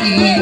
কি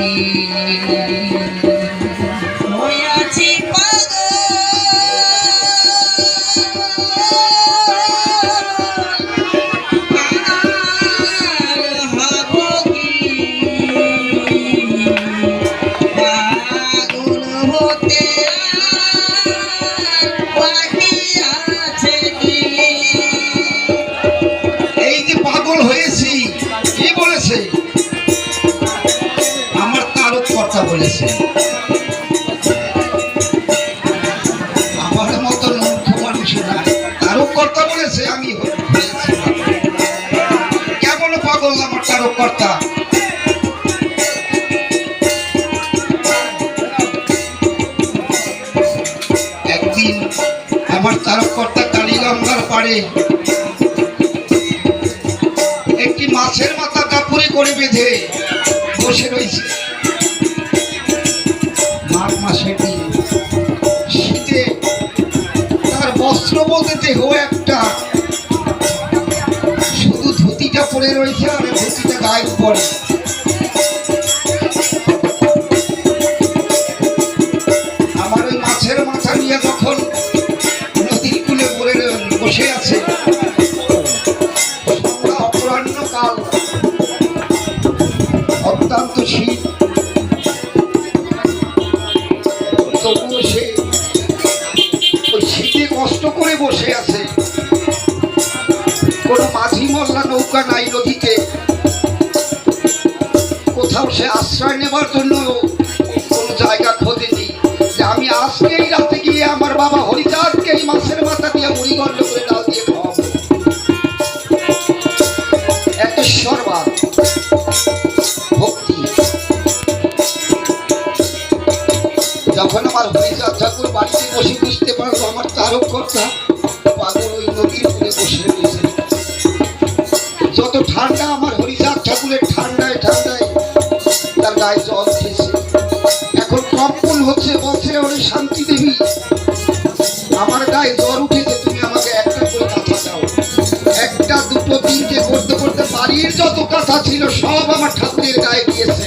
আমার তারক কর্তা কালীগঙ্গার পাড়ে। একটি মাছের মাথা কাপড়ে করে বেঁধে বসে রয়েছে। মাঘ দিন, শীতে তার বস্ত্র বলতে দেহ একটা। শুধু ধুতিটা পরে রয়েছে আর ধুতিটা গায়ে পরে করে বসে আছে। কোনো নৌকা নাই নদীতে। কোথাও সে আশ্রয় নেবার জন্য কোনো যে আমি রাতে গিয়ে আমার বাবা হরিচাঁদকে এই মাছের মাথা দিয়ে মুড়ি যখন আমার হরিচাঁদ ঠাকুর বাড়িতে বসে বুঝতে পারল আমার তারক কর্তা পাগল ওই নদীর কূলে বসে রয়েছে। যত ঠান্ডা আমার হরিচাঁদ ঠাকুরের ঠান্ডায় ঠান্ডায়, তার গায়ে জল খেয়েছে। এখন কম্পন হচ্ছে বলছে, ওরে শান্তি দেবী, আমার গায়ে জ্বর উঠেছে, তুমি আমাকে একটা করে কথা দাও। একটা দুটো তিনটে করতে করতে বাড়ির যত কথা ছিল, সব আমার ঠাকুরের গায়ে দিয়েছে।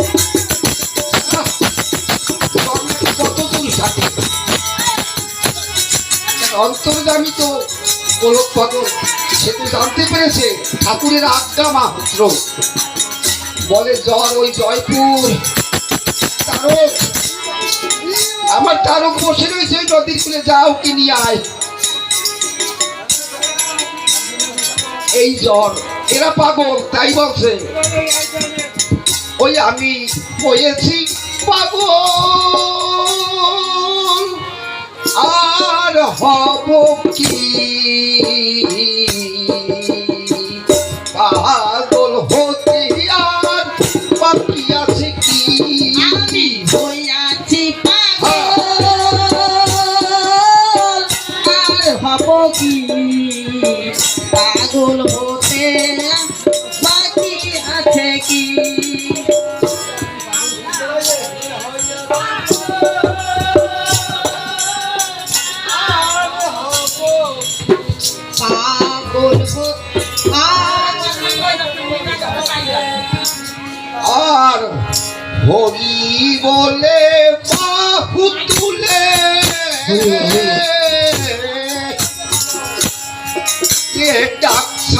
অন্তর্জামী গোলক সে তো জানতে পেরেছে ঠাকুরের আজ্ঞা মাত্র বলে জ্বর ওই জয়পুর তারক আমার তারক বসে রয়েছে ওই নদীর কূলে যাও কি নিয়ে আয় এই জ্বর এরা পাগল তাই বলছে ওই আমি হয়েছি পাগল আর হব কি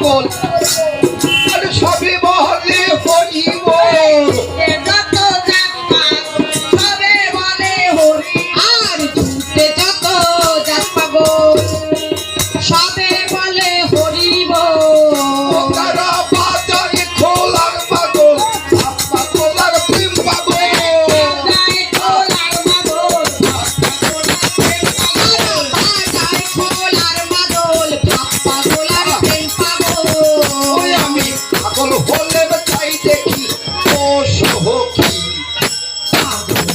সকল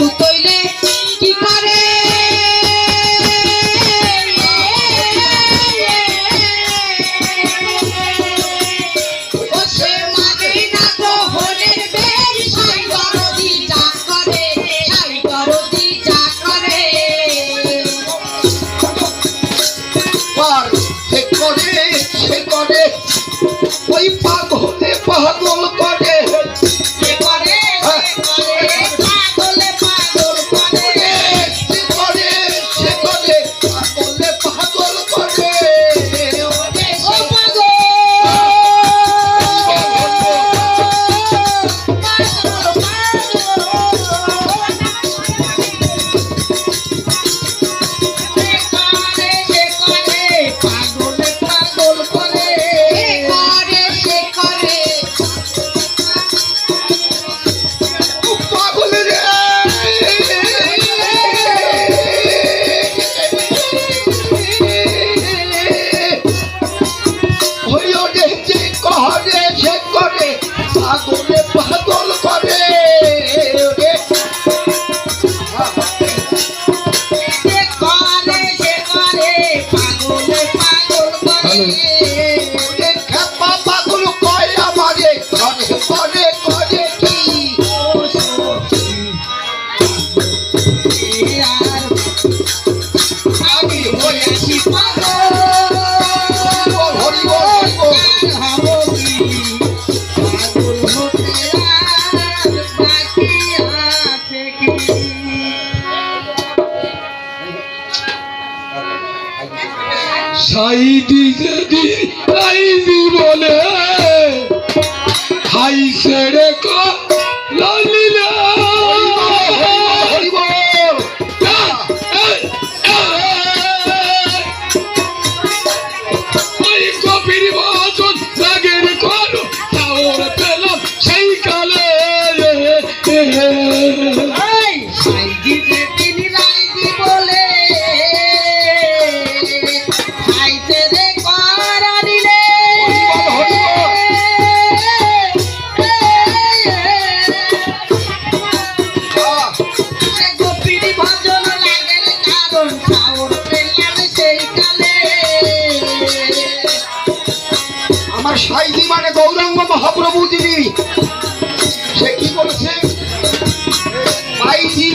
lutou. সাইদি সেদিন খাইবি বলে খাই ছেড়ে কালিলা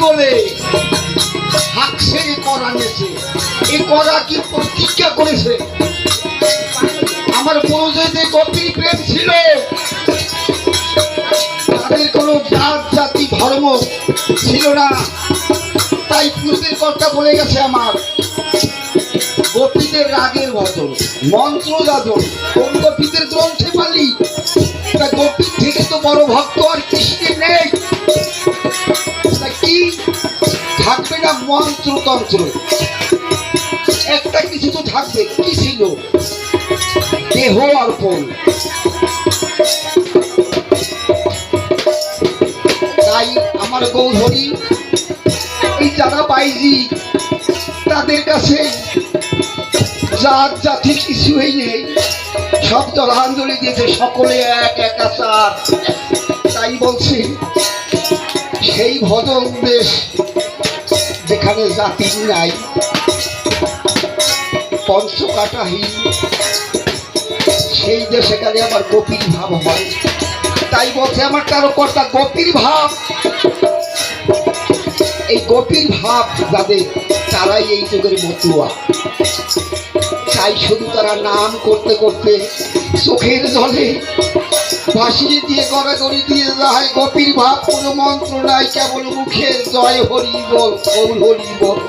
বলে। করা কি প্রতিজ্ঞা করেছে? আমার প্রেম ছিল, তাদের জাত, জাতি, ধর্ম ছিল না। তাই পূর্বের কথা বলে গেছে আমার। গোপীদের রাগের ভজন মন্ত্র যাজন কোন গোপীদের গ্রন্থে পালি তা গোপীর থেকে তো বড় ভক্ত আর কৃষ্ণের মন্ত্রতন্ত্র একটা কিছু তো থাকবে, কি ছিল? দেহ অর্পণ। তাই আমার গৌধরী, এই যারা বাইজি, তাদের কাছে জাত জাতি কিছুই নেই সব জলাঞ্জলি দিয়েছে, সকলে এক একাচার তাই বলছি, সেই ভজন দেশ যেখানে জাতি নাই পঞ্চকাটাহীন সেই দেশে গেলে আমার গোপীর ভাব হয়। তাই বলছে আমার কারও কর্তা গোপীর ভাব। এই গোপীর ভাব যাদের, তারাই এই যুগের মতুয়া। তাই শুধু তারা নাম করতে করতে চোখের জলে ভাসিয়ে দিয়ে গড়াগড়ি দিয়ে যায়। গোপীর ভাব কোনো মন্ত্র নাই, কেবল মুখের জয় হরি বল হরি বল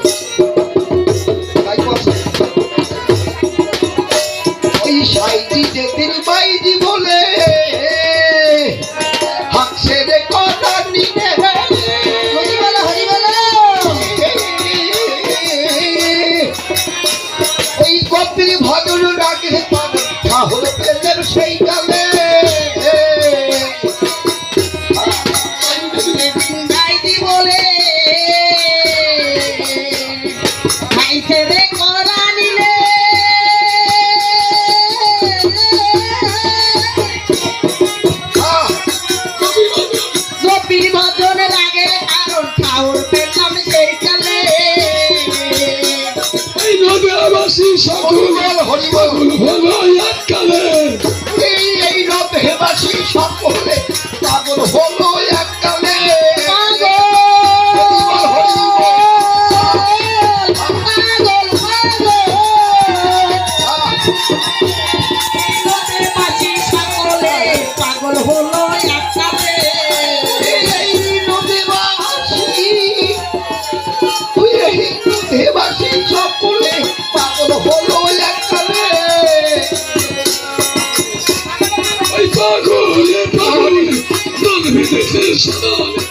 就是的。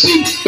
see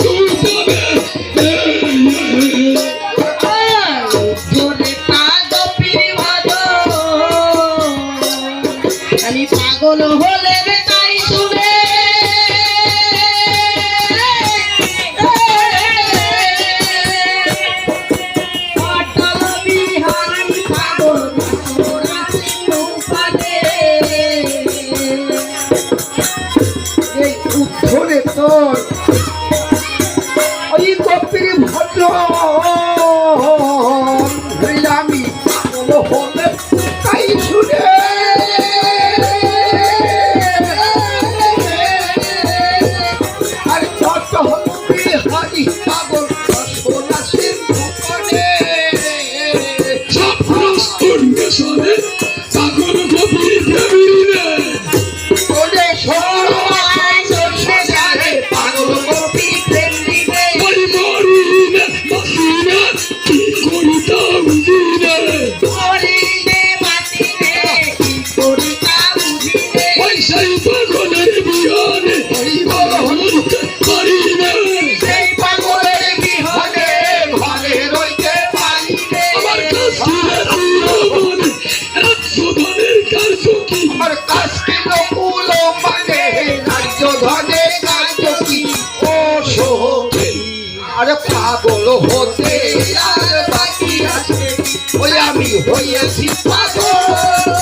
হইয়াছি পাগল।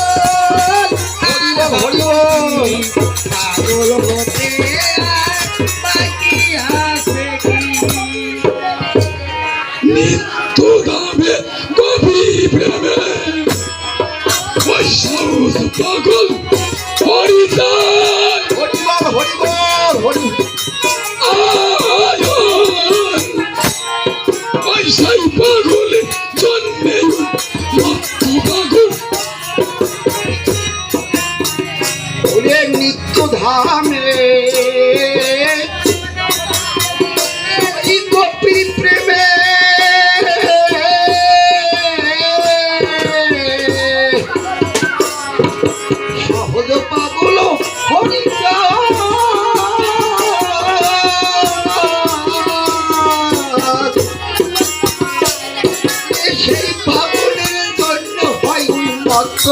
আর হল পাগল হতে বাকি আছে কি? নিত্য দামে গভীর প্রেমে। বৈষ্ণব পাগল হরিদার হরিবার হরিবার হরি। আয় বৈষ্ণব নামে গোপী প্রেমে। সহজ পাগল হরিকা সেই পাগলের জন্য হয় মত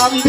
Kami,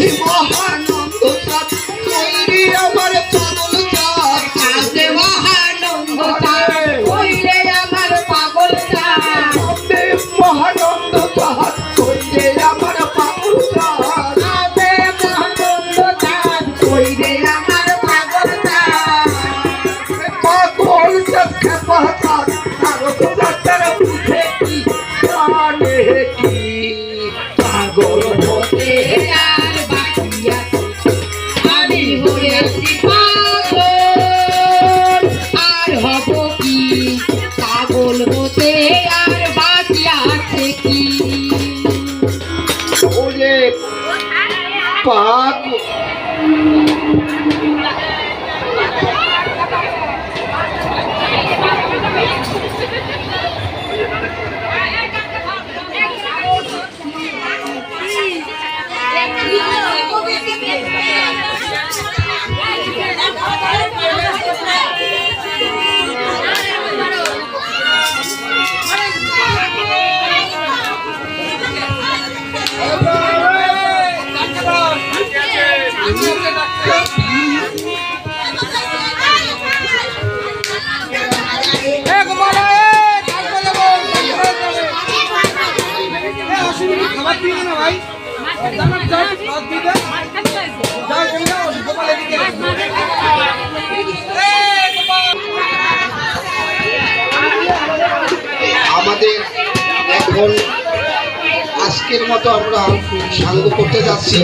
আমাদের এখন আজকের মতো আমরা সাঙ্গ করতে যাচ্ছি।